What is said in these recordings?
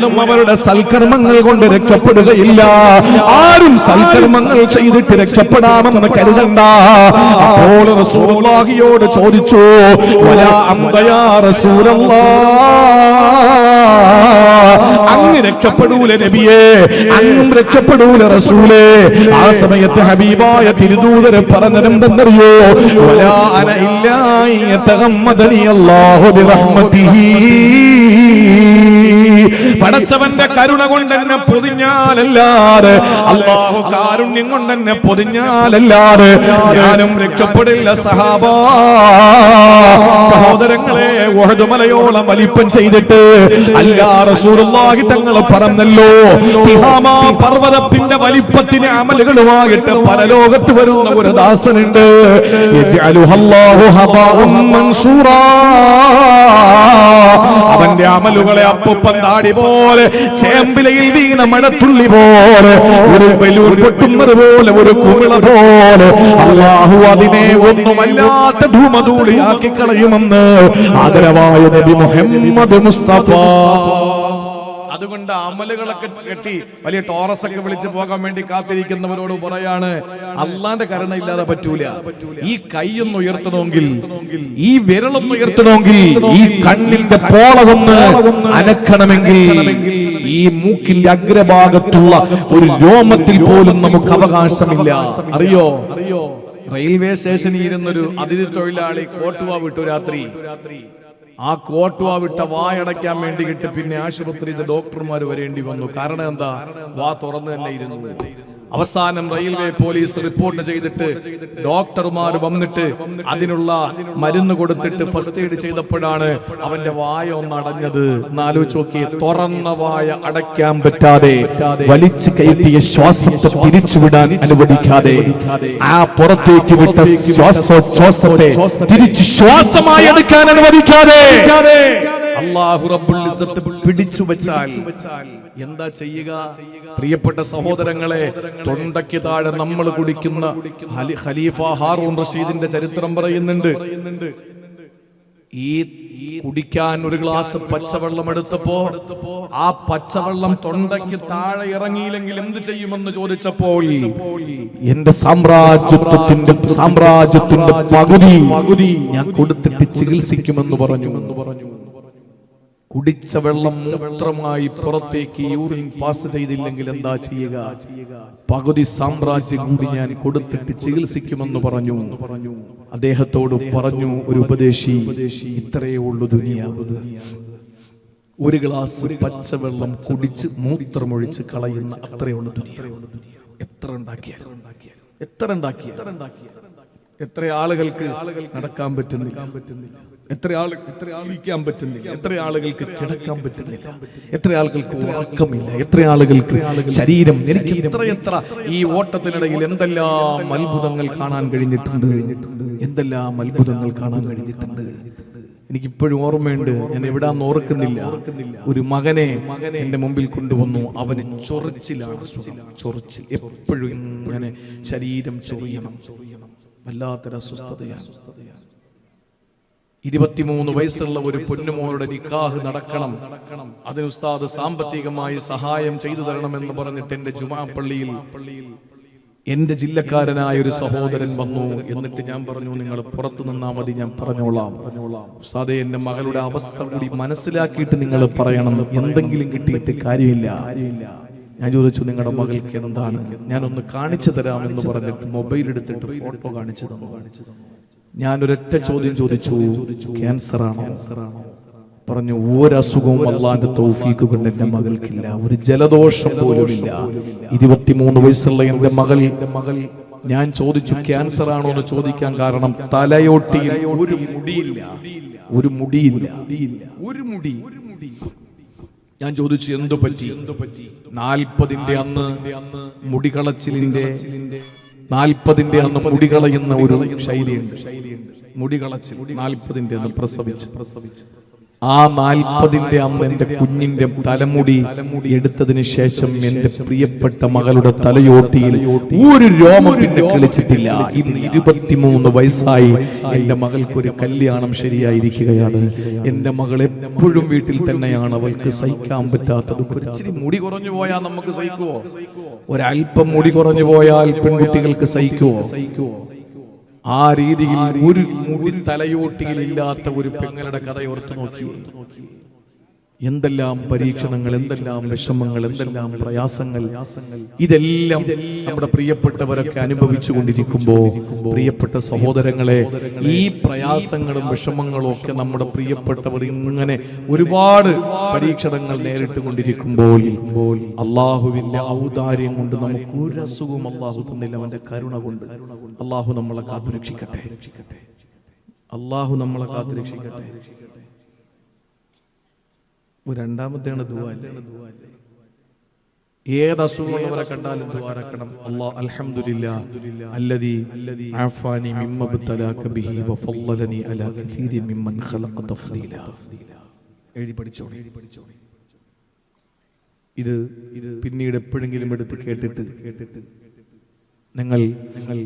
ഒരാളും അവരുടെ സൽക്കർമ്മങ്ങൾ കൊണ്ട് രക്ഷപ്പെടുകയില്ല. ആരും സൽക്കർമ്മങ്ങൾ ചെയ്തിട്ട് രക്ഷപ്പെടാമെന്ന് കരുതണ്ട. അപ്പോൾ റസൂലുള്ളാഹിയോട് ചോദിച്ചു വലാ അംബയാ റസൂലല്ലാഹ് അങ്ങ് രക്ഷപ്പെടൂല നബിയേ അങ്ങും രക്ഷപ്പെടൂല റസൂലേ. ആ സമയത്ത് ഹബീബായ തിരുദൂതര് പറഞ്ഞതെന്തെന്നറിയോ വലാ അന ഇല്ലാ യതഗമ്മദനി അല്ലാഹു ബിറഹ്മതിഹി. പടച്ചവന്റെ കരുണ കൊണ്ട് എന്നെ പൊതിഞ്ഞാലല്ലാതെ അള്ളാഹു കാരുണ്യം കൊണ്ട് എന്നെ പൊതിഞ്ഞാലല്ലാതെ ഞാനും രക്ഷപ്പെടില്ല സഹാബ. സഹോദരങ്ങളെ ഒഹദുമലയോളം വലിപ്പം ചെയ്തിട്ട് അല്ലാ റസൂലുള്ളാഹി തങ്ങൾ പറഞ്ഞല്ലോ പർവതത്തിന്റെ വലിപ്പത്തിന് അമലുകളുമായിട്ട് പരലോകത്ത് വരുന്ന ഒരു ദാസനുണ്ട്. യജ്അലുഹല്ലാഹു ഹബാ മൻസൂറാ. അവന്റെ അമലുകളെ അപ്പുപ്പൻ താടി പോലെ ചേമ്പിലയിൽ വീണ മഴത്തുള്ളി പോലെ ഒരു ബലൂൺ പൊട്ടുന്നത് പോലെ ഒരു കുമിള പോലെ അള്ളാഹു അതിനെ ഒന്നുമല്ലാത്ത ധൂമധൂളിയാക്കി കളയുമെന്ന് ആദരവായ നബി മുഹമ്മദ് മുസ്തഫ. അതുകൊണ്ട് അമലുകളൊക്കെ കെട്ടി വലിയ ടോറസ് ഒക്കെ വിളിച്ചു പോകാൻ വേണ്ടി കാത്തിരിക്കുന്നവരോട് പറയാണ് അള്ളാന്റെ കരുണ ഇല്ലാതെ പറ്റൂല. ഈ കൈയൊന്ന് ഉയർത്തണമെങ്കിൽ ഈ വിരളൊന്ന് ഉയർത്തണമെങ്കിൽ ഈ കണ്ണിന്റെ പോളകൊന്ന് അനക്കണമെങ്കിൽ ഈ മൂക്കിന്റെ അഗ്രഭാഗത്തുള്ള ഒരു രോമത്തിൽ പോലും നമുക്ക് അവകാശമില്ല. അറിയോ അറിയോ? റെയിൽവേ സ്റ്റേഷനിൽ ഇരുന്നൊരു അതിഥി തൊഴിലാളി കോട്ടുവ വിട്ടു രാത്രി. ആ കോട്ടുവ വിട്ട വായടയ്ക്കാൻ വേണ്ടി കിട്ടി പിന്നെ ആശുപത്രിയിൽ ഡോക്ടർമാർ വരേണ്ടി വന്നു. കാരണം എന്താ? വാ തുറന്നു തന്നെ ഇരുന്നു. അവസാനം റെയിൽവേ പോലീസ് റിപ്പോർട്ട് ചെയ്തിട്ട് ഡോക്ടർമാർ വന്നിട്ട് അതിനുള്ള മരുന്ന് കൊടുത്തിട്ട് ഫസ്റ്റ് എയ്ഡ് ചെയ്തപ്പോഴാണ് അവന്റെ വായ ഒന്ന് അടഞ്ഞത്. എന്നാലോചിച്ച് തുറന്ന വായ അടയ്ക്കാൻ പറ്റാതെ വലിച്ചു കയറ്റിയ ശ്വാസത്തെ തിരിച്ചുവിടാൻ അനുവദിക്കാതെ ആ പുറത്തേക്ക് വിട്ട ശ്വാസോച്ഛ്വാസത്തെ തിരിച്ചു ശ്വാസമായി എടുക്കാൻ അനുവദിക്കാതെ. അള്ളാഹു റബ്ബുൽ പിടിച്ചു വെച്ചാൽ എന്താ ചെയ്യുക? പ്രിയപ്പെട്ട സഹോദരങ്ങളെ തൊണ്ടയ്ക്ക് താഴെ നമ്മൾ കുടിക്കുന്ന ഖലീഫ ഹാറൂൺ റഷീദിന്റെ ചരിത്രം പറയുന്നുണ്ട്. ഈ കുടിക്കാൻ ഒരു ഗ്ലാസ് പച്ചവെള്ളം എടുത്തപ്പോ ആ പച്ചവെള്ളം തൊണ്ടയ്ക്ക് താഴെ ഇറങ്ങിയില്ലെങ്കിൽ എന്ത് ചെയ്യുമെന്ന് ചോദിച്ചപ്പോൾ എന്റെ സാമ്രാജ്യത്വത്തിന്റെ സാമ്രാജ്യത്തിന്റെ പകുതി പകുതി ഞാൻ കൊടുത്തിട്ട് ചികിത്സിക്കുമെന്ന് പറഞ്ഞു പറഞ്ഞു. കുടിച്ച വെള്ളം മൂത്രമായി പുറത്തേക്ക് യൂറിൻ പാസ് ചെയ്തില്ലെങ്കിൽ എന്താ ചെയ്യുക? പകുതി സാമ്രാജ്യം കൂടി ഞാൻ കൊടുത്തിട്ട് ചികിത്സിക്കുമെന്ന് പറഞ്ഞു. അദ്ദേഹത്തോട് പറഞ്ഞു ഒരു ഉപദേശി ഇത്രയേ ഉള്ളൂ ദുനിയാവ്. ഒരു ഗ്ലാസ് പച്ചവെള്ളം കുടിച്ച് മൂത്രമൊഴിച്ച് കളയുന്ന അത്രയേ ഉള്ളൂ ദുനിയാവ്. എത്ര ഉണ്ടാക്കിയാൽ എത്ര എത്ര ആളുകൾക്ക് നടക്കാൻ പറ്റുന്നില്ല. എത്ര ആൾ എത്ര ആളിക്കാൻ പറ്റുന്നില്ല. എത്ര ആളുകൾക്ക് കിടക്കാൻ പറ്റുന്നില്ല. എത്ര ആളുകൾക്ക് ഉറക്കമില്ല. എത്ര ആളുകൾക്ക് ശരീരം എനിക്ക് എത്ര എത്ര ഈ ഓട്ടത്തിനിടയിൽ എന്തെല്ലാം അത്ഭുതങ്ങൾ കാണാൻ കഴിഞ്ഞിട്ടുണ്ട്. എന്തെല്ലാം അത്ഭുതങ്ങൾ കാണാൻ കഴിഞ്ഞിട്ടുണ്ട്. എനിക്കിപ്പോഴും ഓർമ്മയുണ്ട്. ഞാൻ എവിടാന്ന് ഓർക്കുന്നില്ല. ഒരു മകനെ മകനെ എന്റെ മുമ്പിൽ കൊണ്ടുവന്നു. അവന് ചൊറിച്ചിലാണ് ചൊറിച്ചിൽ. എപ്പോഴും ഇങ്ങനെ ശരീരം ചൊറിയണം. വല്ലാത്തൊരു അസ്വസ്ഥതയാണ് ഇരുപത്തിമൂന്ന് വയസ്സുള്ള ഒരു പൊന്നുമോളുടെ നിക്കാഹ് നടക്കണം. അതിന് ഉസ്താദ് സാമ്പത്തികമായി സഹായം ചെയ്തു തരണം എന്ന് പറഞ്ഞിട്ട് എന്റെ ജുമാ പള്ളിയിൽ എന്റെ ജില്ലക്കാരനായ ഒരു സഹോദരൻ വന്നു. എന്നിട്ട് ഞാൻ പറഞ്ഞു നിങ്ങൾ പുറത്തു നിന്നാ മതി ഞാൻ പറഞ്ഞോളാം. ഉസ്താദെ എന്റെ മകളുടെ അവസ്ഥ കൂടി മനസ്സിലാക്കിയിട്ട് നിങ്ങൾ പറയണം. എന്തെങ്കിലും കിട്ടിയിട്ട് കാര്യമില്ല. ഞാൻ ചോദിച്ചു നിങ്ങളുടെ മകൾക്ക് എന്താണ്? ഞാനൊന്ന് കാണിച്ചു തരാമെന്ന് പറഞ്ഞിട്ട് മൊബൈൽ എടുത്തിട്ട് ഫോട്ടോ കാണിച്ചു തന്നു. ഞാൻ ഒരൊറ്റ ചോദ്യം ചോദിച്ചു. ക്യാൻസർ ആണോ പറഞ്ഞു ഒരസുഖവും അള്ളാന്റെ തൗഫീക്ക് കൊണ്ട് എന്റെ മകൾക്കില്ല. ഒരു ജലദോഷം പോലും ഇല്ല ഇരുപത്തിമൂന്ന് വയസ്സുള്ള എന്റെ മകൾ മകൾ ഞാൻ ചോദിച്ചു ക്യാൻസർ ആണോ എന്ന് ചോദിക്കാൻ കാരണം തലയോട്ടിയിൽ ഒരു മുടിയില്ല. ഒരു മുടിയില്ല. ഒരു മുടി. ഞാൻ ചോദിച്ചു എന്തു പറ്റി? എന്തു പറ്റി? നാൽപ്പതിന്റെ അന്ന് മുടികളച്ചിലിന്റെ നാൽപ്പതിന്റെ അന്ന് മുടികളയുന്ന ഒരു ശൈലിയുണ്ട്. മുടികളച്ച് നാൽപ്പതിന്റെ അന്ന് പ്രസവിച്ച്. പ്രസവിച്ച്. ആ നാൽപ്പതിന്റെ അന്ന് എന്റെ കുഞ്ഞിന്റെ തലമുടി എടുത്തതിന് ശേഷം എന്റെ പ്രിയപ്പെട്ട മകളുടെ തലയോട്ടിയിൽ ഒരു രോമം കളിച്ചിട്ടില്ല. ഇന്ന് ഇരുപത്തിമൂന്ന് വയസ്സായി എന്റെ മകൾക്കൊരു കല്യാണം ശരിയായിരിക്കുകയാണ്. എന്റെ മകൾ എപ്പോഴും വീട്ടിൽ തന്നെയാണ്. അവൾക്ക് സഹിക്കാൻ പറ്റാത്തത് ഇച്ചിരി മുടി കുറഞ്ഞു പോയാൽ നമുക്ക് സഹിക്കുവോ? ഒരല്പം മുടി കുറഞ്ഞു പോയാൽ പെൺകുട്ടികൾക്ക് സഹിക്കുവോ സഹിക്കുവോ? ആ രീതിയിൽ ഒരു മുടി തലയോട്ടിയിൽ ഇല്ലാത്ത ഒരു പെങ്ങളുടെ കഥ ഓർത്ത് നോക്കി. എന്തെല്ലാം പരീക്ഷണങ്ങൾ എന്തെല്ലാം വിഷമങ്ങൾ എന്തെല്ലാം പ്രയാസങ്ങൾ ഇതെല്ലാം നമ്മുടെ പ്രിയപ്പെട്ടവരൊക്കെ അനുഭവിച്ചു കൊണ്ടിരിക്കുമ്പോ പ്രിയപ്പെട്ട സഹോദരങ്ങളെ ഈ പ്രയാസങ്ങളും വിഷമങ്ങളും ഒക്കെ നമ്മുടെ പ്രിയപ്പെട്ടവർ ഇങ്ങനെ ഒരുപാട് പരീക്ഷണങ്ങൾ നേരിട്ട് കൊണ്ടിരിക്കുമ്പോൾ അള്ളാഹുവിന്റെ ഔദാര്യം കൊണ്ട് നമുക്ക് ഒരു അസുഖവും അള്ളാഹു തന്നില്ല അവന്റെ കരുണ കൊണ്ട്. അള്ളാഹു നമ്മളെ കാത്തുരക്ഷിക്കട്ടെ. അള്ളാഹു നമ്മളെ കാത്തുരക്ഷിക്കട്ടെ. രണ്ടാമത്തെയാണ് ദുവാല്ലേ ഏത് അസുഖമുള്ളവരെ കണ്ടാലും ദ്വാരക്കണം അല്ലാഹ് അൽഹംദുലില്ല അല്ലദീ ആഫാനി മിമ്മ ബതലാക ബിഹി വഫല്ലലനി അലാ കസീരി മിമ്മൻ ഖലഖ തഫ്ദീല. എഴുതി പഠിച്ചോളി. ഇത് ഇത് പിന്നീട് എപ്പോഴെങ്കിലും എടുത്ത് കേട്ടിട്ട് കേട്ടിട്ട് നിങ്ങൾ നിങ്ങൾ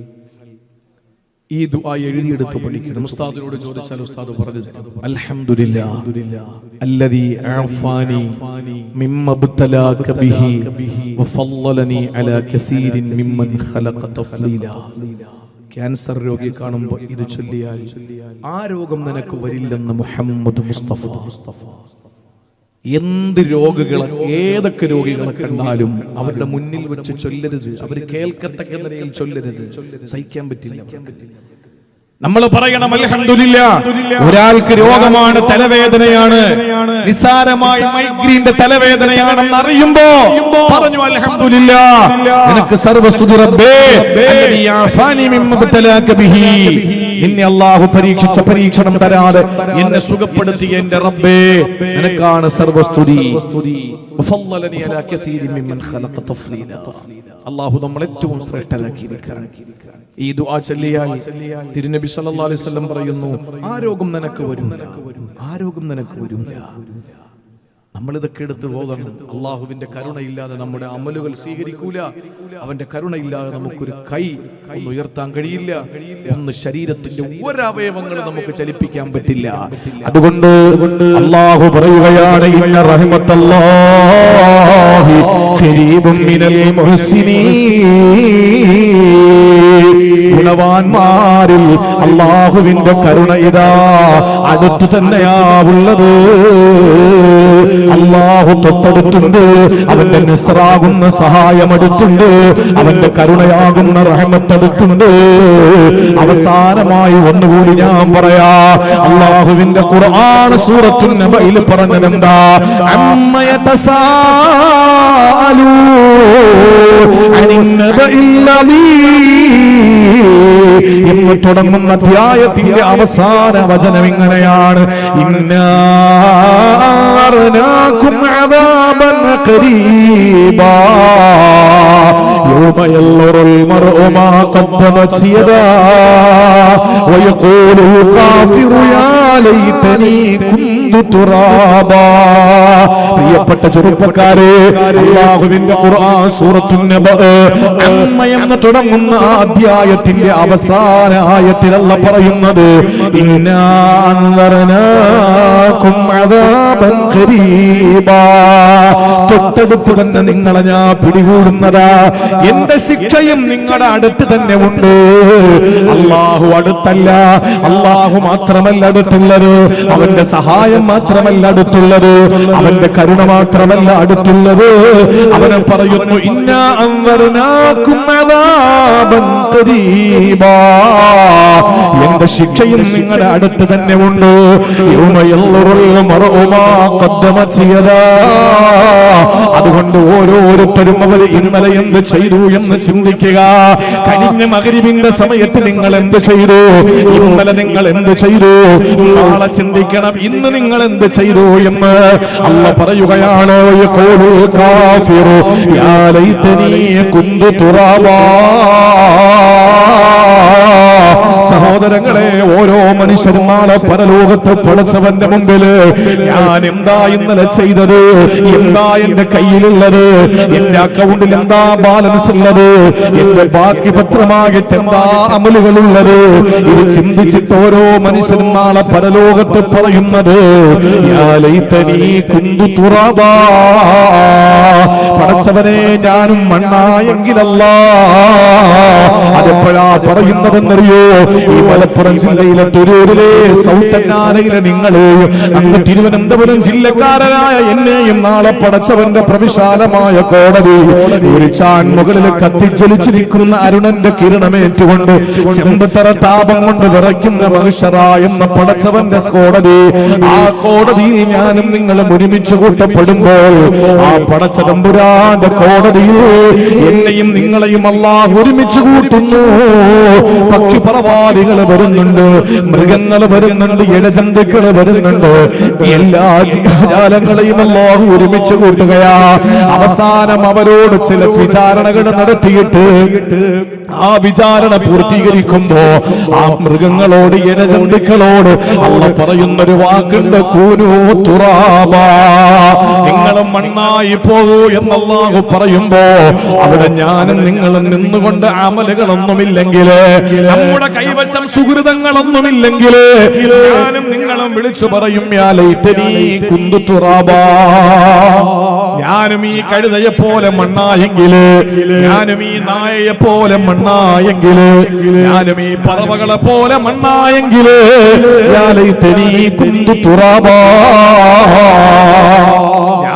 ഈ ദുആ എഴുതിയെടുത്ത് പഠിക്കണം ഉസ്താദിനോട് ചോദിച്ചാൽ ഉസ്താദ് പറഞ്ഞു തരും. അൽഹംദുലില്ലാ. അല്ലദീ ആഫാനി മിമ്മ ബതലാക ബിഹി വഫല്ലലനി അലാ കസീരിൻ മിമ്മൻ ഖലഖ തഫ്ലീല. ക്യാൻസർ രോഗി കാണുമ്പോൾ ഇത് ചൊല്ലിയാൽ ആ രോഗം നിനക്ക് വരില്ലെന്ന് മുഹമ്മദ് മുസ്തഫ. മുസ്തഫ. എന്ത് രോഗികളെ ഏതൊക്കെ രോഗികളെ കണ്ടാലും അവരുടെ മുന്നിൽ വെച്ച് ചൊല്ലരുത്. അവർ കേൾക്കത്തക്ക നിലയിൽ ചൊല്ലരുത്. സഹിക്കാൻ പറ്റില്ല. നമ്മൾ പറയണം അലഹമില്ല ഒരാൾക്ക് രോഗമാണ് തലവേദനയാണ്. നിസാരമായ മൈഗ്രീന്റെ തലവേദനയാണെന്ന് അറിയുമ്പോ പറഞ്ഞു അലഹമില്ല നിനക്ക് സർവസ്തുതി റബ്ബേ എന്നെ അള്ളാഹു പരീക്ഷിച്ച പരീക്ഷണം തരാതെ എന്നെ സുഖപ്പെടുത്തി എന്റെ റബ്ബേ നിനക്കാണ് സർവസ്തുതി. അള്ളാഹു നമ്മൾ ഏറ്റവും ശ്രേഷ്ഠരാക്കിയിരിക്കുകയാണ്. ഈ ദുആ ചൊല്ലിയാൽ തിരുനബി സല്ലല്ലാഹു അലൈഹി വസല്ലം പറയുന്നു ആ രോഗം നിനക്ക് വരും ആരോഗ്യം രോഗം നിനക്ക് വരൂല നമ്മൾ എടുത്തു പോകണം അള്ളാഹുവിന്റെ കരുണയില്ലാതെ നമ്മുടെ അമലുകൾ സ്വീകരിക്കൂല. അവന്റെ കരുണയില്ലാതെ നമുക്കൊരു കൈ ഒന്ന് ഉയർത്താൻ കഴിയില്ല. ഒന്ന് ശരീരത്തിന്റെ ഒരവയവങ്ങൾ നമുക്ക് ചലിപ്പിക്കാൻ പറ്റില്ല. അതുകൊണ്ട് അള്ളാഹു പറയുകയാണ് ഇന്ന മിനൽ ഗുണവാന്മാരിൽ അള്ളാഹുവിന്റെ കരുണ ഇതാ അടുത്തു തന്നെയാ ഉള്ളത്. അള്ളാഹു തൊട്ടടുത്തുണ്ട്. അവന്റെ നിസ്രാകുന്ന സഹായം അടുത്തുണ്ട്. അവന്റെ കരുണയാകുന്ന റഹമത്തടുത്തുണ്ട് അവസാനമായി ഒന്നുകൂടി ഞാൻ പറയാ അള്ളാഹുവിന്റെ ഖുർആൻ സൂറത്തു നബയിൽ പറഞ്ഞതെന്താ? അമ്മയതസാലൂ ഇന്ന് തുടങ്ങുന്ന അധ്യായത്തിന്റെ അവസാന വചനം ഇങ്ങനെയാണ്. عذابا قريبا. يوم ينظر المرء ما قدمت يداه ويقول الكافر يا ليتني كنت തുറാബാ. പ്രിയപ്പെട്ട ചെറുപ്പക്കാരെ അള്ളാഹുവിന്റെ ഖുർആൻ സൂറത്തു നബഅ അമ്മ എന്ന് തുടങ്ങുന്ന അധ്യായത്തിന്റെ അവസാന ആയത്തിൽ അല്ല പറയുന്നത് ഇന്നാ അൻദർനാകും അദാബൻ ഖരീബാ. തൊട്ടടുത്ത് തന്നെ നിങ്ങളെ ഞാൻ പിടികൂടുന്നതാ. എന്റെ ശിക്ഷയും നിങ്ങളുടെ അടുത്ത് തന്നെ ഉണ്ട്. അള്ളാഹു അടുത്തല്ല. അള്ളാഹു മാത്രമല്ല അടുത്തുള്ളത്. അവന്റെ സഹായം മാത്രമല്ല അടുത്തുള്ളത്. അവന്റെ കരുണ മാത്രമല്ല അടുത്തുള്ളത്. അവനെ പറയുന്നു ഇന്ന അൻവർനാകും അദാബൻ ഖരീബാ എന്റെ ശിക്ഷയും നിങ്ങളുടെ അടുത്ത് തന്നെ ഉണ്ട്. അതുകൊണ്ട് ഓരോരുത്തരും അവർ ഇന്നലെ എന്ത് ചെയ്തു എന്ന് ചിന്തിക്കുക. കഴിഞ്ഞ മകരിവിന്റെ സമയത്ത് നിങ്ങൾ എന്ത് ചെയ്തു? ഇന്നലെ നിങ്ങൾ എന്ത് ചെയ്തു? നാളെ ചിന്തിക്കണം ഇന്ന് നിങ്ങൾ എന്ത് ചെയ്തു എന്ന് അല്ല പറയുകയാണ്? കാഫിറു യാ ലൈതനി കുന്തു തുറാബാ. സഹോദരങ്ങളെ ഓരോ മനുഷ്യരും നാളെ പരലോകത്ത് പടച്ചവന്റെ മുമ്പിൽ ഞാൻ എന്താ ഇന്നലെ ചെയ്തത്? എന്താ എന്റെ കയ്യിലുള്ളത്? എന്റെ അക്കൗണ്ടിൽ എന്താ ബാലൻസ് ഉള്ളത്? എന്റെ ബാക്കി പത്രമാകിട്ട് എന്താ അമലുകളുള്ളത്? ഇത് ചിന്തിച്ചിട്ട് ഓരോ മനുഷ്യനും നാളെ പരലോകത്ത് പറയുന്നത് പടച്ചവനെ ഞാനും മണ്ണായെങ്കിലല്ല. അതെപ്പോഴാ പറയുന്നതെന്നറിയോ? ഈ മലപ്പുറം ജില്ലയിലെ തുരൂരിലെ സൗത്തന്നാരയിലെ നിങ്ങളെയും അങ്ങ് തിരുവനന്തപുരം ജില്ലക്കാരനായ എന്നെയും നാളെ പടച്ചവന്റെ പ്രവിശാലമായ കോടതി ഒരു ചാൻ മുകളിൽ കത്തിച്ചൊലിച്ചിരിക്കുന്ന അരുണന്റെ കിരണമേറ്റുകൊണ്ട് ചെമ്പത്തറ താപം കൊണ്ട് വിറയ്ക്കുന്ന മനുഷ്യറ എന്ന പടച്ചവന്റെ കോടതി. ആ കോടതിയിൽ ഞാനും നിങ്ങളും ഒരുമിച്ച് കൂട്ടപ്പെടുമ്പോൾ ആ പടച്ച തമ്പുരാന്റെ കോടതിയിൽ എന്നെയും നിങ്ങളെയും അല്ലാഹ് ഒരുമിച്ച് കൂട്ടുന്നു. പക്ഷിപറവാദികൾ വരുന്നുണ്ട് മൃഗങ്ങൾ വരുന്നുണ്ട് ഇഴജന്തുക്കൾ വരുന്നുണ്ട്. എല്ലാ ജീവജാലങ്ങളെയും അള്ളാഹു ഒരുമിച്ച് കൂട്ടുകയാ. അവസാനം അവരോട് ചില വിചാരണകൾ നടത്തിയിട്ട് ആ വിചാരണ പൂർത്തീകരിക്കുമ്പോ ആ മൃഗങ്ങളോട് ഇഴജന്തുക്കളോട് അള്ള പറയുന്നൊരു വാക്കുണ്ട് കൂനു തുറാബാ. നിങ്ങൾ മണ്ണായി പോകൂ എന്നല്ലാഹു പറയുമ്പോ അവിടെ ഞാനും നിങ്ങളും നിന്നുകൊണ്ട് അമലുകളൊന്നുമില്ലെങ്കിൽ നമ്മുടെ കൈവശം സുഹൃതങ്ങളൊന്നുമില്ലെങ്കിൽ ഞാനും നിങ്ങളും വിളിച്ചു പറയും ഞാനും ഈ കഴുതയെ പോലെ മണ്ണായെങ്കിൽ ഞാനും ഈ നായയെ പോലെ മണ്ണായെങ്കിൽ ഞാനും ഈ പറവകളെ പോലെ മണ്ണായെങ്കിൽ കുന്തു തുറാബാ.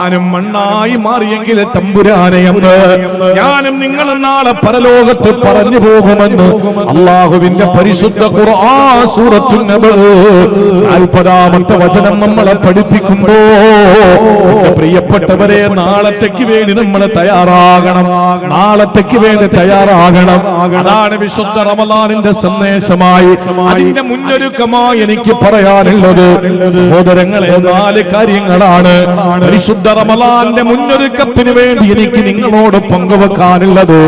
ഞാനും മണ്ണായി മാറിയെങ്കിൽ തമ്പുരാനെ എന്ന് ഞാനും നിങ്ങൾ നാളെ പരലോകത്ത് പറഞ്ഞു പോകുമെന്ന് അള്ളാഹുവിന്റെ പരിശുദ്ധ നാൽപ്പതാമത്തെ വചനം നമ്മളെ പഠിപ്പിക്കുമ്പോ പ്രിയപ്പെട്ടവരെ നാളത്തേക്ക് വേണ്ടി നമ്മൾ തയ്യാറാകണം. നാളത്തേക്ക് വേണ്ടി തയ്യാറാകണം. അതാണ് വിശുദ്ധ റമലാനിന്റെ സന്ദേശമായി. അതിന്റെ മുന്നൊരുക്കമായി എനിക്ക് പറയാനുള്ളത് സഹോദരങ്ങളെ നാല് കാര്യങ്ങളാണ്. പരിശുദ്ധ റമദാന്റെ മുന്നൊരുക്കത്തിന് വേണ്ടി എനിക്ക് നിങ്ങളോട് പങ്കുവെക്കാനുള്ളത്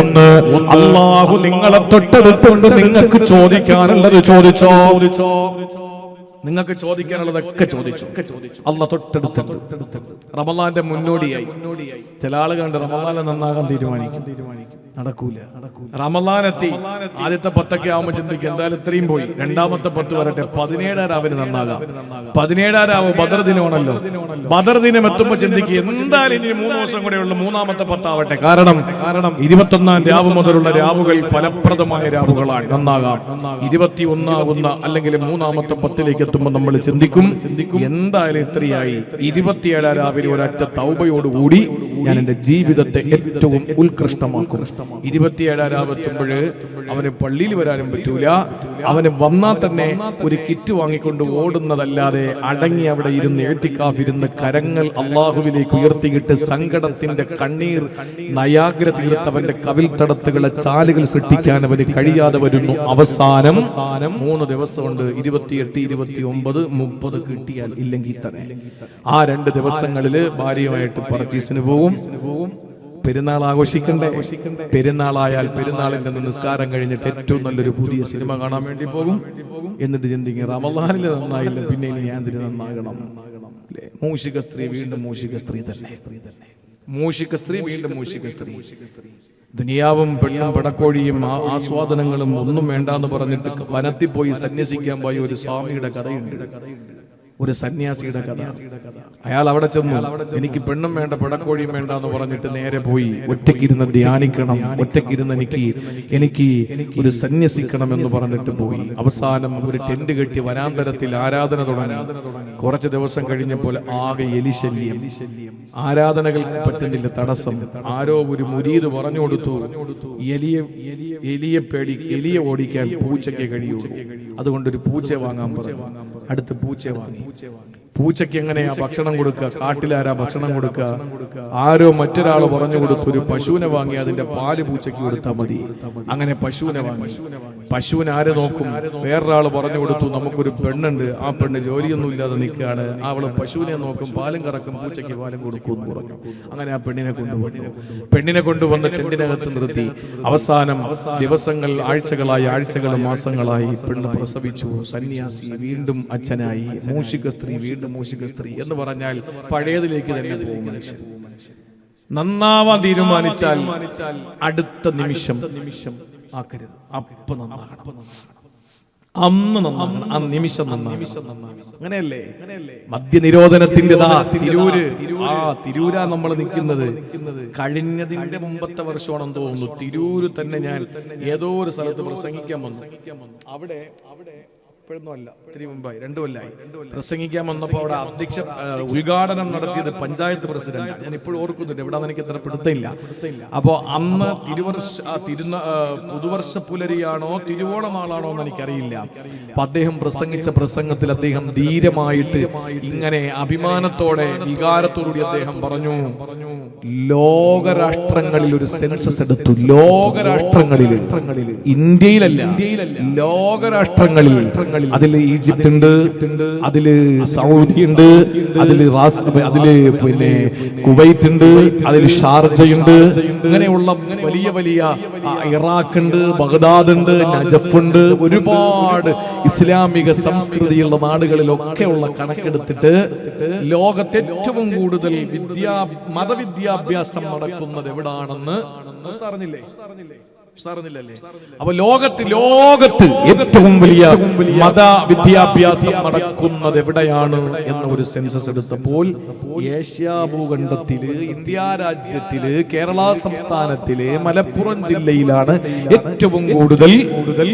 ഒന്ന് അള്ളാഹു നിങ്ങളെ തൊട്ടടുത്തുണ്ട്. നിങ്ങൾക്ക് ചോദിക്കാനുള്ളത് ചോദിച്ചോ? നിങ്ങൾക്ക് ചോദിക്കാനുള്ളതൊക്കെ ചോദിച്ചു? അല്ല തൊട്ടടുത്തുണ്ട്. റമലാന്റെ മുന്നോടിയായി. ചില ആളുകളുണ്ട് റമലാനെ നന്നാകാൻ തീരുമാനിക്കും തീരുമാനിക്കും. നടക്കൂല റമലാനെത്തി ആദ്യത്തെ പത്തൊക്കെ ആവുമ്പോൾ ചിന്തിക്കുക എന്തായാലും ഇത്രയും പോയി. രണ്ടാമത്തെ പത്ത് വരട്ടെ പതിനേഴാം രാവിന് നന്നാകാം. പതിനേഴാം രാവ് ബദർ ദിനമാണല്ലോ. ബദർ ദിനം എത്തുമ്പോൾ ചിന്തിക്കുക എന്തായാലും ഇനി മൂന്ന് ദിവസം കൂടെ ഉള്ള മൂന്നാമത്തെ പത്താവട്ടെ. കാരണം കാരണം ഇരുപത്തൊന്നാം രാവ് മുതലുള്ള രാവുകൾ ഫലപ്രദമായ രാവുകളാണ്. നന്നാകാം. ഇരുപത്തി ഒന്നാകുന്ന അല്ലെങ്കിൽ മൂന്നാമത്തെ പത്തിലേക്ക് എത്തുമ്പോൾ നമ്മൾ ചിന്തിക്കും ചിന്തിക്കും എന്തായാലും ഇത്രയായി. ഇരുപത്തിയേഴാം രാവിലെ ഒരൊറ്റ തൗബയോടുകൂടി ഞാൻ എന്റെ ജീവിതത്തെ ഏറ്റവും ഉത്കൃഷ്ടമാക്കും. ഇരുപത്തിയേഴാം രാവ് എത്തുമ്പോൾ അവന് പള്ളിയിൽ വരാനും പറ്റൂല. അവന് വന്നാൽ തന്നെ ഒരു കിറ്റ് വാങ്ങിക്കൊണ്ട് ഓടുന്നതല്ലാതെ അടങ്ങി അവിടെ ഇരുന്ന് ഏട്ടിക്കാഫിരുന്ന് കരങ്ങൾ അള്ളാഹുവിലേക്ക് ഉയർത്തിയിട്ട് സങ്കടത്തിന്റെ കണ്ണീർ നയാഗ്ര തീർത്തവന്റെ കവിൽ തടത്തുകളെ ചാലുകൾ സൃഷ്ടിക്കാൻ അവന് കഴിയാതെ വരുന്നു. അവസാനം മൂന്ന് ദിവസമുണ്ട് ഇരുപത്തിയെട്ട് ഇരുപത്തി ഒമ്പത് മുപ്പത് കിട്ടിയാൽ ഇല്ലെങ്കിൽ തന്നെ. ആ രണ്ട് ദിവസങ്ങളിൽ ഭാര്യയുമായിട്ട് പർച്ചേസിന് പോകും പെരുന്നാൾ ആഘോഷിക്കണ്ടേ? പെരുന്നാളായാൽ പെരുന്നാളിന്റെ നിസ്കാരം കഴിഞ്ഞിട്ട് ഏറ്റവും നല്ലൊരു പുതിയ സിനിമ കാണാൻ വേണ്ടി പോകും. എന്നിട്ട് ചിന്തിക്കും റമദാനിൽ നന്നായില്ല. പിന്നെ ഇനി ഞാൻ തിരി നന്നാകണം? മൂഷിക സ്ത്രീ വീണ്ടും മൂഷിക സ്ത്രീ തന്നെ. മൂഷിക സ്ത്രീ വീണ്ടും മൂഷിക സ്ത്രീ. ദുനിയാവും പെണ്ണും പടക്കോഴിയും ആസ്വാദനങ്ങളും ഒന്നും വേണ്ടാന്ന് പറഞ്ഞിട്ട് വനത്തിൽ പോയി സന്യസിക്കാൻ പോയ ഒരു സ്വാമിയുടെ കഥയുണ്ട്. ഒരു സന്യാസിയുടെ കഥ. അയാൾ അവിടെ ചെന്നു. എനിക്ക് പെണ്ണും വേണ്ട പടക്കോഴിയും വേണ്ട എന്ന് പറഞ്ഞിട്ട് നേരെ പോയി. ഒറ്റയ്ക്കിരുന്ന് ധ്യാനിക്കണം. ഒറ്റയ്ക്കിരുന്ന് എനിക്ക് എനിക്ക് ഒരു സന്യസിക്കണം എന്ന് പറഞ്ഞിട്ട് പോയി. അവസാനം ഒരു ടെന്റ് കെട്ടി വനാന്തരത്തിൽ ആരാധന തുടങ്ങി. കുറച്ച് ദിവസം കഴിഞ്ഞപ്പോൾ ആകെ എലിശല്യം. ആരാധനകൾ പറ്റുന്നില്ല തടസ്സം. ആരോ ഒരു മുരീത് പറഞ്ഞു കൊടുത്തു എലിയെ എലിയെ പേടി എലിയെ ഓടിക്കാൻ പൂച്ചയ്ക്ക് കഴിയൂ അതുകൊണ്ട് ഒരു പൂച്ച വാങ്ങാൻ പറഞ്ഞു. അടുത്ത് പൂച്ച വാങ്ങി. പൂച്ചയ്ക്ക് എങ്ങനെയാ ഭക്ഷണം കൊടുക്കുക? കാട്ടിലാരാ ഭക്ഷണം കൊടുക്കുക? ആരോ മറ്റൊരാൾ പറഞ്ഞു കൊടുത്തു ഒരു പശുവിനെ വാങ്ങി അതിന്റെ പാൽ പൂച്ചയ്ക്ക് കൊടുത്താൽ മതി. അങ്ങനെ പശുവിനെ വാങ്ങി. പശുവിനെ ആര് നോക്കും? വേറൊരാൾ പറഞ്ഞു കൊടുത്തു നമുക്കൊരു പെണ്ണുണ്ട്. ആ പെണ്ണ് ജോലിയൊന്നും ഇല്ലാതെ നിൽക്കുകയാണ്. അവൾ പശുവിനെ നോക്കും പാലും കറക്കും പൂച്ചയ്ക്ക് പാലും കൊടുക്കും എന്ന് പറഞ്ഞു. അങ്ങനെ ആ പെണ്ണിനെ കൊണ്ടുവന്നു. പെണ്ണിനെ കൊണ്ടുവന്ന്. ടെന്റിനകത്ത് നിർത്തി. അവസാനം ദിവസങ്ങൾ ആഴ്ചകളായി ആഴ്ചകൾ മാസങ്ങളായി പെണ്ണ് പ്രസവിച്ചു. സന്യാസി വീണ്ടും അച്ഛനായി മൂഷിക സ്ത്രീ വീണ്ടും മൂഷിക സ്ത്രീ എന്ന് പറഞ്ഞാൽ പഴയതിലേക്ക് തന്നെ പോകും മനുഷ്യൻ. നന്നാവാൻ തീരുമാനിച്ചാൽ അടുത്ത നിമിഷം നിമിഷം ആക്കരുത്. അപ്പൊ നന്നാകണം. അന്ന് നന്നാകണം. ആ നിമിഷം നന്നാകണം. അങ്ങനെയല്ലേ? മദ്യനിരോധനത്തിന്റെ തിരൂര്. ആ തിരൂരാ നമ്മൾ നിൽക്കുന്നത്. കഴിഞ്ഞതിന്റെ മുമ്പത്തെ വർഷമാണെന്ന് തോന്നുന്നു. തിരൂര് തന്നെ ഞാൻ ഏതോ ഒരു സ്ഥലത്ത് പ്രസംഗിക്കാൻ വന്നു. അവിടെ അവിടെ അല്ല മുമ്പായി പ്രസംഗിക്കാൻ വന്നപ്പോൾ അവിടെ അധ്യക്ഷ ഉദ്ഘാടനം നടത്തിയത് പഞ്ചായത്ത് പ്രസിഡന്റ് ഞാൻ ഇപ്പോഴും ഓർക്കുന്നുണ്ട് എവിടെ എനിക്ക് ഇത്ര പിടുത്തില്ല അപ്പോ അന്ന് തിരുവർഷ ആ, തിരുന ആ, പുതുവർഷ പുലരിയാണോ തിരുവോണ നാളാണോ എന്ന് എനിക്കറിയില്ല. അപ്പൊ അദ്ദേഹം പ്രസംഗിച്ച പ്രസംഗത്തിൽ അദ്ദേഹം ധീരമായിട്ട് ഇങ്ങനെ അഭിമാനത്തോടെ വികാരത്തോടുകൂടി അദ്ദേഹം പറഞ്ഞു പറഞ്ഞു. ലോകരാഷ്ട്രങ്ങളിൽ ഒരു സെൻസസ് എടുത്തു. ലോകരാഷ്ട്രങ്ങളിൽ. ഇന്ത്യയിലല്ല. ലോകരാഷ്ട്രങ്ങളിൽ. അതിൽ ഈജിപ്ത് ഉണ്ട് അതിൽ സൗദി ഉണ്ട് അതിൽ അതിൽ പിന്നെ കുവൈറ്റ് ഉണ്ട് അതിൽ ഷാർജയുണ്ട് ഇങ്ങനെയുള്ള വലിയ വലിയ ഇറാഖ് ഉണ്ട് ബഗ്ദാദ് ഉണ്ട് നജഫ് ഉണ്ട്. ഒരുപാട് ഇസ്ലാമിക സംസ്കൃതിയുള്ള നാടുകളിലൊക്കെ ഉള്ള കണക്കെടുത്തിട്ട് ലോകത്തെ ഏറ്റവും കൂടുതൽ വിദ്യാ മതവിദ്യാഭ്യാസം നടക്കുന്നത് എവിടാണെന്ന് അറിഞ്ഞില്ലേ അറിഞ്ഞില്ലല്ലേ? അപ്പൊ ലോകത്ത് ലോകത്ത് ഏറ്റവും വലിയ മത വിദ്യാഭ്യാസം നടക്കുന്നത് എവിടെയാണ് എന്ന ഒരു സെൻസസ് എടുത്തപ്പോൾ ഏഷ്യാ ഭൂഖണ്ഡത്തിൽ ഇന്ത്യ രാജ്യത്തിൽ കേരള സംസ്ഥാനത്തിൽ മലപ്പുറം ജില്ലയിലാണ് ഏറ്റവും കൂടുതൽ കൂടുതൽ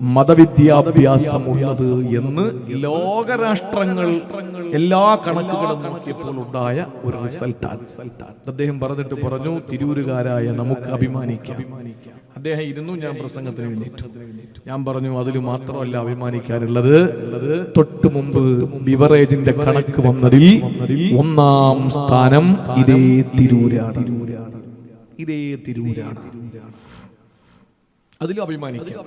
മതവിദ്യാഭ്യാസമുള്ളത് എന്ന് ലോകരാഷ്ട്രങ്ങൾ എല്ലാ കണക്കുകളും നോക്കിയപ്പോൾ ഉണ്ടായ ഒരു റിസൾട്ടാണ്. അദ്ദേഹം പറഞ്ഞിട്ട് പറഞ്ഞു തിരൂരുകാരായ നമുക്ക് അഭിമാനിക്കാം. അദ്ദേഹം ഇരുന്നു ഞാൻ പ്രസംഗത്തിന് എഴുന്നേറ്റു ഞാൻ പറഞ്ഞു അതിൽ മാത്രമല്ല അഭിമാനിക്കാനുള്ളത്. തൊട്ട് മുമ്പ് ബിവറേജിന്റെ കണക്ക് വന്നതിൽ ഒന്നാം സ്ഥാനം ഇതേ തിരൂരാണ്. ഇതേ തിരൂരാണ്. അതിലും അഭിമാനിക്കാം.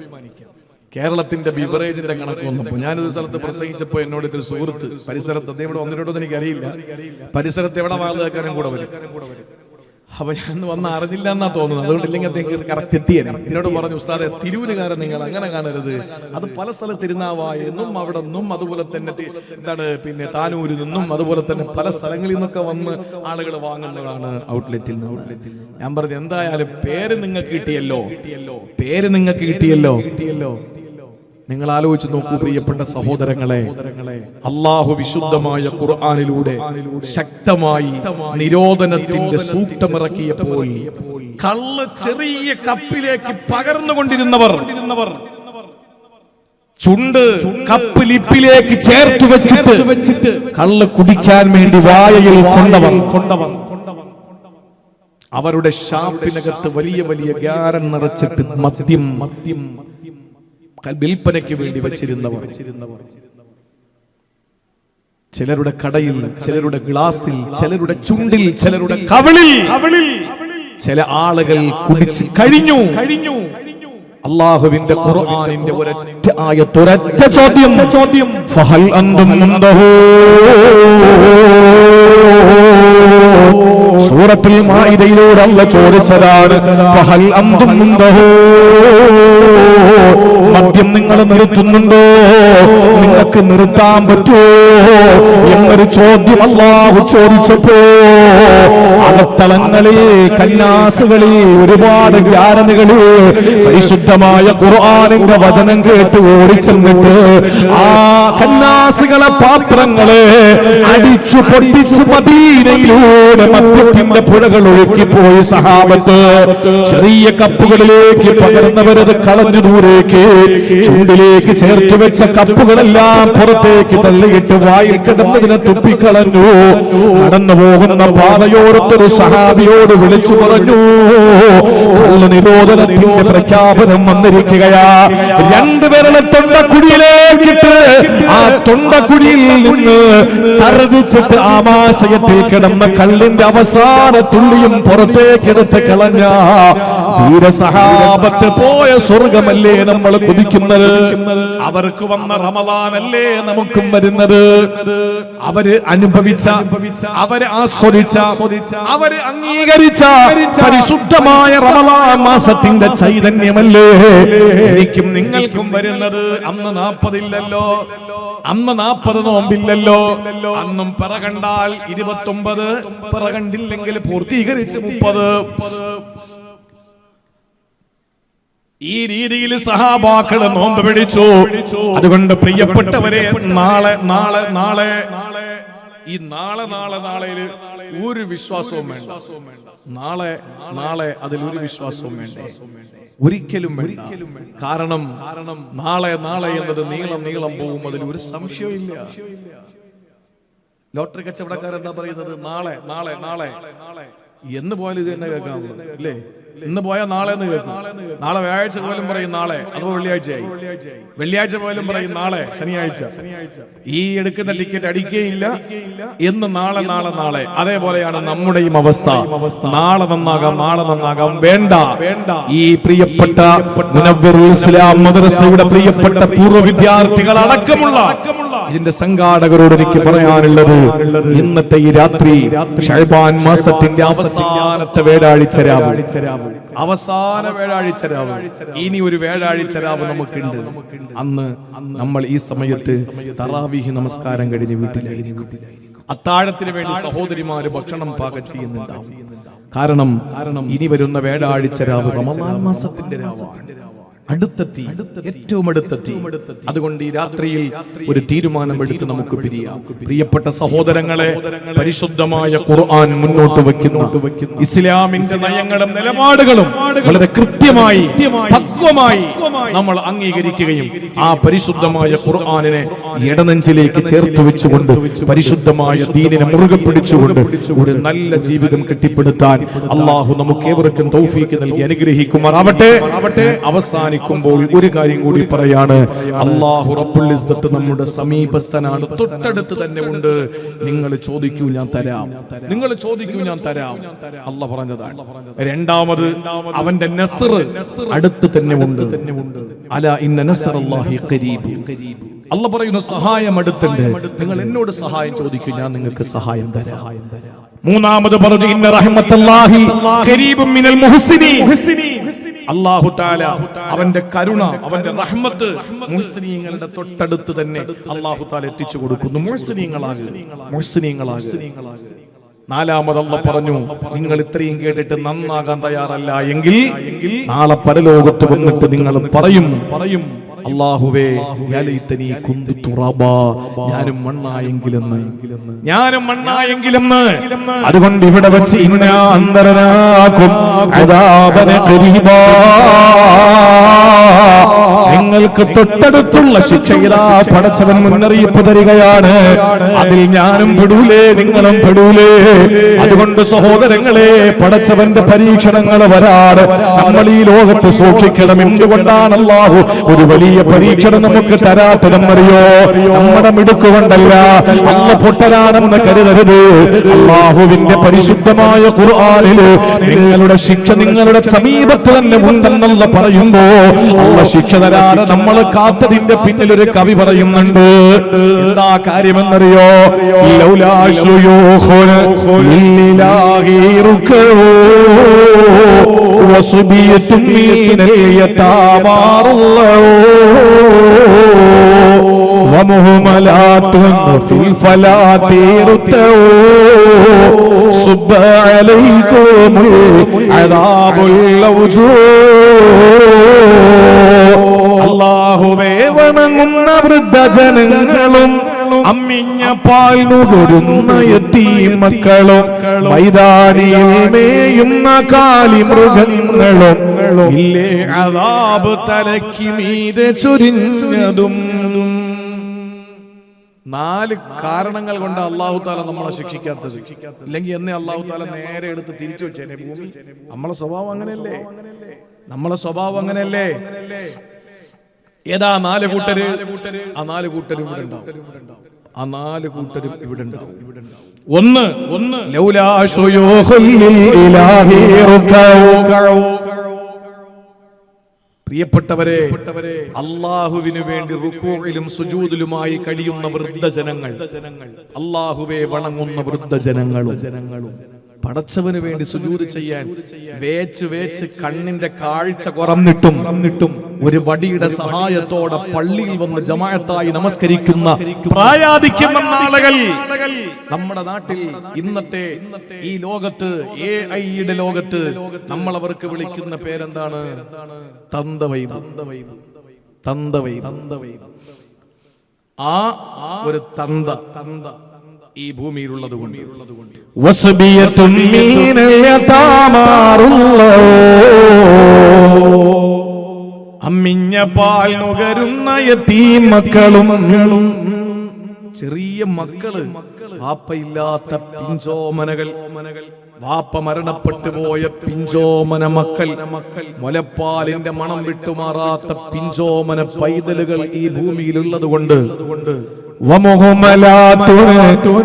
കേരളത്തിന്റെ ബിവറേജിന്റെ കണക്ക് വന്നപ്പോ ഞാനൊരു സ്ഥലത്ത് പ്രസംഗിച്ചപ്പോ എന്നോട് ഇതിൽ സുഹൃത്ത് പരിസരത്ത് അദ്ദേഹം ഇവിടെ എനിക്ക് അറിയില്ല പരിസരത്ത് എവിടെ കേൾക്കാനും കൂടെ വരും അപ്പൊ ഞാൻ വന്ന് അറിഞ്ഞില്ല എന്നാ തോന്നുന്നത്. അതുകൊണ്ട് ഇല്ലെങ്കിൽ അദ്ദേഹം കറക്റ്റ് എത്തിയേനെ. എന്നോട് പറഞ്ഞു ഉസ്താദെ തിരൂരുകാരൻ നിങ്ങൾ അങ്ങനെ കാണരുത്. അത് പല സ്ഥലത്ത് തിരുനാവായെന്നും അവിടെ നിന്നും അതുപോലെ തന്നെ എന്താണ് പിന്നെ താനൂരിൽ നിന്നും അതുപോലെ തന്നെ പല സ്ഥലങ്ങളിൽ നിന്നൊക്കെ വന്ന് ആളുകൾ വാങ്ങുന്നതാണ് ഔട്ട്ലെറ്റിൽ നിന്ന്. ഞാൻ പറഞ്ഞു എന്തായാലും പേര് നിങ്ങൾക്ക് കിട്ടിയല്ലോ. പേര് നിങ്ങൾക്ക് കിട്ടിയല്ലോ. കിട്ടിയല്ലോ. നിങ്ങൾ ആലോചിച്ച് നോക്കൂ പ്രിയപ്പെട്ട സഹോദരങ്ങളെ. അള്ളാഹു വിശുദ്ധമായ ഖുർആാനിലൂടെ ശക്തമായി നിരോധനത്തിന്റെ സൂക്തമിറക്കിയപ്പോൾ കള്ള് ചെറിയ കപ്പിലേക്ക് പകർന്നുകൊണ്ടിരുന്നവർ ചുണ്ട് കപ്പ് ലിപ്പിലേക്ക് ചേർത്ത് വെച്ചിട്ട് വെച്ചിട്ട് കള്ള് കുടിക്കാൻ വേണ്ടി വായയിൽ കൊണ്ടവർ. കൊണ്ടവർ അവരുടെ ഷാപ്പിനകത്ത് വലിയ വലിയ ഗ്യാരൻ നിറച്ചിട്ട് മദ്യം മദ്യം വിൽപ്പനയ്ക്ക് വേണ്ടി വെച്ചിരുന്നവർ. ചിലരുടെ കടയിൽ ചിലരുടെ ഗ്ലാസിൽ ചിലരുടെ ചുണ്ടിൽ ചിലരുടെ കവിളിൽ ചില ആളുകൾ കുടിച്ച് കഴിഞ്ഞു. കഴിഞ്ഞു അള്ളാഹുവിന്റെ ഖുർആനിന്റെ ഒരൊറ്റ ആയത്ത് ഒരൊറ്റ ചോദ്യം. ചോദ്യം ഫഹൽ അന്തും സൂറത്തിൽ മായിരയിലൂടെ അല്ല ചോദിച്ചതാണ് ഫഹൽ അന്തും മദ്യം നിങ്ങൾ നിർത്തുന്നുണ്ടോ? നിങ്ങൾക്ക് നിർത്താൻ പറ്റുമോ? എന്നൊരു ചോദ്യം അള്ളാഹു ചോദിച്ചപ്പോ അകത്തളങ്ങളിൽ കന്യാസുകളിൽ ഒരുപാട് ഗ്യാരനുകളിൽ പരിശുദ്ധമായ ഖുർആാനിന്റെ വചനം കേട്ട് ഓടിച്ചെന്നിട്ട് ആ കന്യാസുകളെ പാത്രങ്ങളെ അടിച്ചു പൊട്ടിച്ച് മദീനയിലൂടെ മദ്യത്തിന്റെ പുഴകൾ ഒഴുക്കിപ്പോയി സഹാബത്ത്. ചെറിയ കപ്പുകളിലേക്ക് പകർന്നവരത് കളഞ്ഞു ദൂരേക്ക്. ചൂണ്ടിലേക്ക് ചേർത്ത് വെച്ച കപ്പുകളെല്ലാം പുറത്തേക്ക് തള്ളിയിട്ട് വായിൽ കിടന്നതിനെ തുപ്പിക്കളഞ്ഞു. നടന്നു പോകുന്ന പാതയോരത്തൊരു സഹാബിയോട് വിളിച്ചു പറഞ്ഞു കള്ള് നിരോധനത്തിന്റെ പ്രഖ്യാപനം വന്നിരിക്കുകയാ. രണ്ടുപേരുടെ തൊണ്ടക്കുടിയിലേക്കിട്ട് ആ തൊണ്ടക്കുടിയിൽ നിന്ന് ഛർദിച്ചിട്ട് ആമാശയത്തിൽ കിടന്ന കള്ളിന്റെ അവസാന തുള്ളിയും പുറത്തേക്കെടുത്ത് കളഞ്ഞ ധീരസഹാബത്ത് പോയ സ്വർഗമല്ലേ നമ്മൾ കുതിക്കുന്നത്? അവർക്ക് വന്ന റമദാനല്ലേ നമുക്കും വരുന്നത്? അവർ അനുഭവിച്ച അവർ ആസ്വദിച്ച അവർ അംഗീകരിച്ച പരിശുദ്ധമായ റമദാൻ മാസത്തിന്റെ ചൈതന്യമല്ലേ? എനിക്കും നിങ്ങൾക്കും വരുന്നത് അന്ന് നാപ്പതില്ലല്ലോ അന്ന് നാപ്പത് നോമ്പില്ലല്ലോ. അന്നും പിറകണ്ടാൽ ഇരുപത്തൊമ്പത് പിറകണ്ടില്ലെങ്കിൽ പൂർത്തീകരിച്ച് മുപ്പത്. ഈ രീതിയിൽ സഹാബാക്കൾ നോമ്പ് പിടിച്ചു. അതുകൊണ്ട് പ്രിയപ്പെട്ടവരെ നാളെ നാളെ നാളെ ഈ നാളെ നാളെ നാളെയിൽ ഒരു വിശ്വാസവും വേണ്ട. നാളെ നാളെ അതിൽ ഒരു വിശ്വാസവും വേണ്ട. ഒരിക്കലും വേണ്ട. കാരണം കാരണം നാളെ നാളെ എന്നത് നീളം നീളം പോകും അതിൽ ഒരു സംശയവും ഇല്ല ലോട്ടറി കച്ചവടക്കാരെന്താ പറയുന്നത്? നാളെ നാളെ നാളെ. എന്ന് പോയാലും ഇത് തന്നെ കേൾക്കാം അല്ലേ? ഇന്ന് പോയാൽ നാളെ എന്ന് കേൾക്കും. നാളെ വ്യാഴാഴ്ച പോലും പറയും നാളെ. അഥവാ വെള്ളിയാഴ്ചയായി. വെള്ളിയാഴ്ച പോലും പറയും നാളെ ശനിയാഴ്ച. ഈ എടുക്കുന്ന ടിക്കറ്റ് അടിക്കുകയില്ല. എന്ന് നാളെ നാളെ നാളെ. അതേപോലെയാണ് നമ്മുടെയും അവസ്ഥ. നാളെ നന്നാകാം നാളെ നന്നാകാം. വേണ്ട. വേണ്ട ഈ പ്രിയപ്പെട്ട ഇസ്ലാം മദ്രസയുടെ പ്രിയപ്പെട്ട പൂർവ വിദ്യാർത്ഥികൾ അടക്കമുള്ള ഇതിന്റെ സംഘാടകരോട് എനിക്ക് പറയാനുള്ളത് ഇന്നത്തെ ഈ രാത്രി ഷഹബാൻ മാസത്തിന്റെ അവസാനത്തെ വേഴാഴ്ച രാവ്. അവസാന വേഴാഴ്ച രാവ്. ഇനി ഒരു വേഴാഴ്ച രാവ് നമുക്കുണ്ട്. അന്ന് നമ്മൾ ഈ സമയത്ത് തറാവീഹ് നമസ്കാരം കഴിഞ്ഞ് വീട്ടിലായിരിക്കും. അത്താഴത്തിന് വേണ്ടി സഹോദരിമാര് ഭക്ഷണം പാകം ചെയ്യുന്നുണ്ടാവും. കാരണം കാരണം ഇനി വരുന്ന വേഴാഴ്ച രാവ് റമദാൻ മാസത്തിന്റെ രാവാണ്. അടുത്തെത്തി ഏറ്റവും അടുത്തെത്തി. അതുകൊണ്ട് ഈ രാത്രിയിൽ ഒരു തീരുമാനമെടുത്ത് നമുക്ക് പിരിയാം. പ്രിയപ്പെട്ട സഹോദരങ്ങളെ പരിശുദ്ധമായ ഖുർആൻ മുന്നോട്ട് വെക്കുന്നു ഇസ്ലാമിന്റെ നയങ്ങളും നിലപാടുകളും വളരെ കൃത്യമായി പക്വമായി നമ്മൾ അംഗീകരിക്കുകയും ആ പരിശുദ്ധമായ ഖുർആനിനെ ഇടനെഞ്ചിലേക്ക് ചേർത്ത് വെച്ചുകൊണ്ട് പരിശുദ്ധമായ ദീനിനെ മുറുകെ പിടിച്ചുകൊണ്ട് ഒരു നല്ല ജീവിതം കെട്ടിപ്പടുത്താൻ അള്ളാഹു നമുക്ക് ഏവർക്കും തൗഫീക്ക് നൽകി അനുഗ്രഹിക്കുമാറാവട്ടെ. അവസാനിക്കുമ്പോൾ ഒരു കാര്യം കൂടി പറയാണ്. അള്ളാഹു റബ്ബുൽ ഇസ്സത്ത് നമ്മുടെ സമീപസ്ഥനാണ്. തൊട്ടടുത്ത് തന്നെ ഉണ്ട്. നിങ്ങൾ ചോദിക്കൂ ഞാൻ തരാം. നിങ്ങൾ ചോദിക്കൂ ഞാൻ തരാം. അല്ല പറഞ്ഞതാണ്. രണ്ടാമത് അവന്റെ നസർ അടുത്ത് തന്നെ ഉണ്ട്. അല ഇന്ന നസർ അള്ളാഹി ഖരീബ്. അല്ല പറയുന്ന സഹായം അടുത്തുണ്ട്. നിങ്ങൾ എന്നോട് സഹായം ചോദിക്കൂ ഞാൻ നിങ്ങൾക്ക് സഹായം തരാം. മൂന്നാമത് പറഞ്ഞു ഇന്ന റഹ്മത്തല്ലാഹി ഖരീബും മിനൽ മുഹ്സിനീൻ അള്ളാഹു താല അവന്റെ കരുണ അവന്റെ റഹ്മത്ത് മുസ്ലിങ്ങളുടെ തൊട്ടടുത്ത് തന്നെ അള്ളാഹുത്താല എത്തിച്ചു കൊടുക്കുന്നു. മുഹ്സിനീങ്ങളാകുക നാലാമത് അല്ല പറഞ്ഞു നിങ്ങൾ ഇത്രയും കേട്ടിട്ട് നന്നാകാൻ തയ്യാറല്ല എങ്കിൽ നാളെ പരലോകത്ത് വന്നിട്ട് നിങ്ങൾ പറയും പറയും അള്ളാഹുവേ ഞാനും മണ്ണായെങ്കിലെന്ന്. ഞാനും മണ്ണായെങ്കിലെന്ന്. അതുകൊണ്ട് ഇവിടെ വെച്ച് ഇന്ന നിങ്ങൾക്ക് തൊട്ടടുത്തുള്ള ശിക്ഷയിലാ പടച്ചവൻ മുന്നറിയിപ്പ് തരികയാണ്. അതിൽ ഞാനും പെടൂലേ നിങ്ങളും പെടൂലേ. അതുകൊണ്ട് സഹോദരങ്ങളെ പടച്ചവന്റെ പരീക്ഷണങ്ങൾ വരാറ്. നമ്മൾ ഈ ലോകത്ത് സൂക്ഷിക്കണം. എന്തുകൊണ്ടാണ് അള്ളാഹു ഒരു വലിയ പരീക്ഷണം നമുക്ക് തരാത്തതെന്നറിയോ നമ്മുടെ മിടുക്കുകൊണ്ടല്ല. അല്ല പൊട്ടലാണെന്ന് കരുതരുത്. അള്ളാഹുവിന്റെ പരിശുദ്ധമായ ഖുർആനിൽ നിങ്ങളുടെ ശിക്ഷ നിങ്ങളുടെ സമീപത്ത് തന്നെ ഉണ്ടെന്നുള്ള പറയുമ്പോ അള്ള ശിക്ഷ തരാതെ നമ്മൾ കാത്തതിന്റെ പിന്നിൽ ഒരു കവി പറയുന്നുണ്ട്. എന്താ കാര്യമെന്നറിയോ? ലൗലാ ശുയൂഖുന ലില്ലാഹി റുക്കഊ വസുബിയത്തും മീനൽ യതാമാറുള്ളൂ ومهملات في الفلاة ارتعوا صب عليكم العذاب الأوجوع അള്ളാഹുവേ വണങ്ങുന്ന വൃദ്ധജനങ്ങളും അമ്മിഞ്ഞ പാൽ നുകരുന്ന എത്തീമക്കളും മൈതാനിയിൽ മേയുന്ന കാലിമൃഗങ്ങളും ഇല്ലേ അതാബ് തലയ്ക്ക് മീതെ ചൊരിഞ്ഞതും. നാല് കാരണങ്ങൾ കൊണ്ട് അള്ളാഹു താല നമ്മളെ ശിക്ഷിക്കാത്ത ശിക്ഷിക്കാത്ത ഇല്ലെങ്കിൽ എന്നെ അള്ളാഹു താല നേരെ എടുത്ത് തിരിച്ചു വെച്ചേനെ ഭൂമി. നമ്മളെ സ്വഭാവം അങ്ങനെയല്ലേ? നമ്മളെ സ്വഭാവം അങ്ങനെയല്ലേ? ഏതാ നാല് കൂട്ടര്? ആ നാല് കൂട്ടരും ഇവിടെ ഉണ്ടാവും. ആ നാല് കൂട്ടരും ഇവിടെ ഉണ്ടാവും. ഒന്ന് ഒന്ന്. പ്രിയപ്പെട്ടവരെ അള്ളാഹുവിന് വേണ്ടി റുക്കോയിലും സുജൂതിലുമായി കഴിയുന്ന വൃദ്ധജനങ്ങൾ. അള്ളാഹുവെ വണങ്ങുന്ന വൃദ്ധജനങ്ങളും. ജനങ്ങളും പടച്ചവന് വേണ്ടി സുജൂത് ചെയ്യാൻ വേച്ച് വേച്ച് കണ്ണിന്റെ കാഴ്ച കുറന്നിട്ടും കുറന്നിട്ടും ഒരു വടിയുടെ സഹായത്തോടെ പള്ളിയിൽ വന്ന് ജമായത്തായി നമസ്കരിക്കുന്ന ആളുകൾ നമ്മുടെ നാട്ടിൽ ഇന്നത്തെ ഈ ലോകത്ത് എ ഐയുടെ ലോകത്ത് നമ്മൾ അവർക്ക് വിളിക്കുന്ന പേരെന്താണ്? തന്തവൈബ് തന്തവൈബ് തന്തവൈബ് ആ ഒരു തന്ത. തന്ത. ഈ ഭൂമിയിലുള്ളത് കൊണ്ട് അമ്മിഞ്ഞ പാൽ നുകരുന്ന യതീമക്കളും ചെറിയ മക്കൾ വാപ്പയില്ലാത്ത പിഞ്ചോമനകൾ വാപ്പ മരണപ്പെട്ടു പോയ പിഞ്ചോമന മക്കൾ മുലപ്പാലിന്റെ മണം വിട്ടുമാറാത്ത പിഞ്ചോമന പൈതലുകൾ ഈ ഭൂമിയിലുള്ളത് കൊണ്ട് ومهملات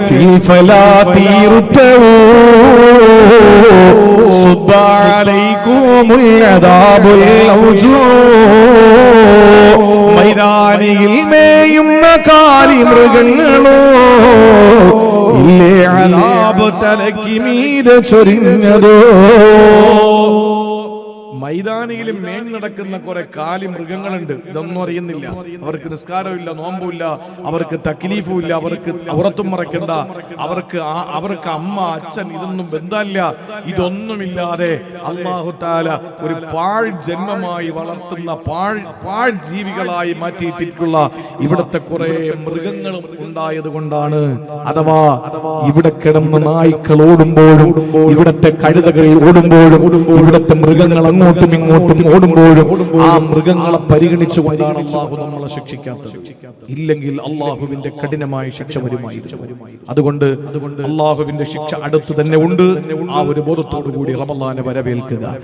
في الفلاة يرتووا صب عليكم العذاب الأوجوع മൈതാനിയിൽ മേയുന്ന കാലി മൃഗങ്ങളോ ഇല്ലേ അലാബ് തലയ്ക്ക് മീതെ ചൊരിഞ്ഞതോ മൈതാനിയിൽ മേഞ്ഞു നടക്കുന്ന കുറെ കാലി മൃഗങ്ങളുണ്ട്. ഇതൊന്നും അറിയുന്നില്ല. അവർക്ക് നിസ്കാരമില്ല നോമ്പുമില്ല അവർക്ക് തക്ലീഫും ഇല്ല അവർക്ക് അവറത്തും മറക്കണ്ട അവർക്ക് അവർക്ക് അമ്മ അച്ഛൻ ഇതൊന്നും ബന്ധമില്ല. ഇതൊന്നുമില്ലാതെ അള്ളാഹുത്താല ഒരു പാഴ് ജന്മമായി വളർത്തുന്ന പാഴ് പാഴ് ജീവികളായി മാറ്റിയിട്ടിട്ടുള്ള ഇവിടുത്തെ കുറെ മൃഗങ്ങളും ഉണ്ടായത് കൊണ്ടാണ് അഥവാ ഇവിടെ കിടന്ന് നായ്ക്കൾ ഓടുമ്പോഴും ഇവിടത്തെ കഴുതകൾ ഓടുമ്പോഴും ഇവിടത്തെ മൃഗങ്ങൾ അങ്ങോട്ടും ഇങ്ങോട്ടും ഓടുമ്പോഴും ആ മൃഗങ്ങളെ പരിഗണിച്ചുകൊണ്ടാണ് അള്ളാഹു നമ്മളെ ശിക്ഷിക്കാത്തത്. ഇല്ലെങ്കിൽ അള്ളാഹുവിന്റെ കഠിനമായ ശിക്ഷ വരുമായിരുന്നു. അതുകൊണ്ട് അള്ളാഹുവിന്റെ ശിക്ഷ അടുത്ത് തന്നെ ഉണ്ട്. ആ ഒരു ബോധത്തോടു കൂടി റമല്ലാനെ വരവേൽക്കുക.